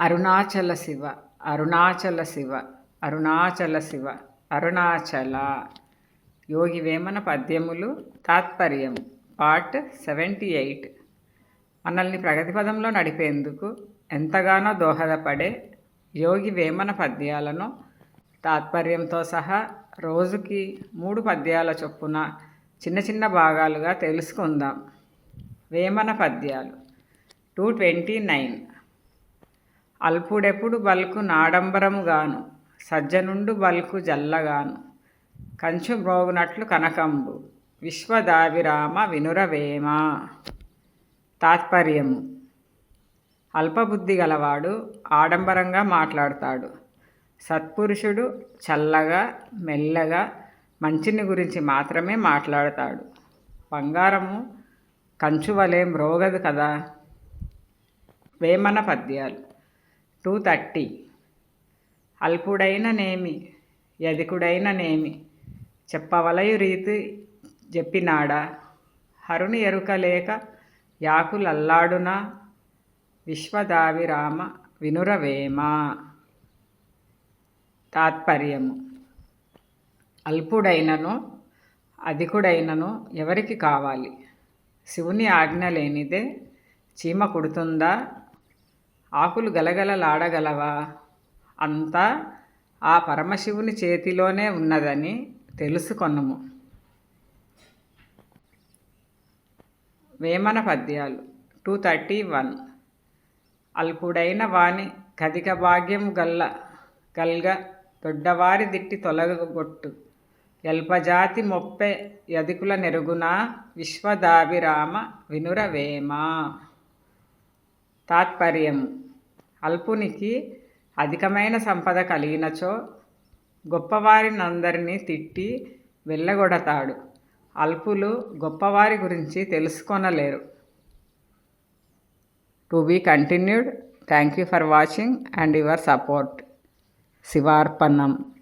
అరుణాచల శివ అరుణాచల శివ అరుణాచల శివ అరుణాచల. యోగి వేమన పద్యములు తాత్పర్యం part seventy eight. మనల్ని ప్రగతి పదంలో నడిపేందుకు ఎంతగానో దోహదపడే యోగి వేమన పద్యాలను తాత్పర్యంతో సహా రోజుకి మూడు పద్యాల చొప్పున చిన్న చిన్న భాగాలుగా తెలుసుకుందాం. వేమన పద్యాలు టూ ట్వంటీ నైన్. అల్పుడెప్పుడు బల్కు నాడంబరముగాను సజ్జనుండు బల్కు జల్లగాను. కంచు మ్రోగునట్లు కనకంబు విశ్వదావిరామ వినురవేమ. తాత్పర్యము. అల్పబుద్ధి గలవాడు ఆడంబరంగా మాట్లాడతాడు. సత్పురుషుడు చల్లగా మెల్లగా మంచిని గురించి మాత్రమే మాట్లాడతాడు. బంగారము కంచువలే మ్రోగదు కదా? వేమన పద్యాలు. టూ థర్టీ అల్పుడైన నేమి యధికుడైన నేమి చెప్పవలయు రీతి చెప్పినాడా? హరుని ఎరుకలేక యాకులల్లాడునా? విశ్వదావిరామ వినురవేమ? తాత్పర్యము. అల్పుడైనను అధికుడైనను ఎవరికి కావాలి? శివుని ఆజ్ఞ లేనిదే చీమ కుడుతుందా? ఆకులు గలగలలాడగలవా? అంతా ఆ పరమశివుని చేతిలోనే ఉన్నదని తెలుసుకొనము. వేమన పద్యాలు టూ థర్టీ వన్. అల్పుడైన వాణి కదిక భాగ్యము గల్ల గల్గ దొడ్డవారి దిట్టి తొలగొట్టు ఎల్పజాతి మొప్పె యదికుల నెరుగున విశ్వదాభిరామ వినురవేమా తాత్పర్యము. అల్పునికి అధికమైన సంపద కలిగినచో గొప్పవారినందరినీ తిట్టి వెళ్ళగొడతాడు. అల్పులు గొప్పవారి గురించి తెలుసుకొనలేరు. To be continued. Thank you for watching and your support. శివార్పణం.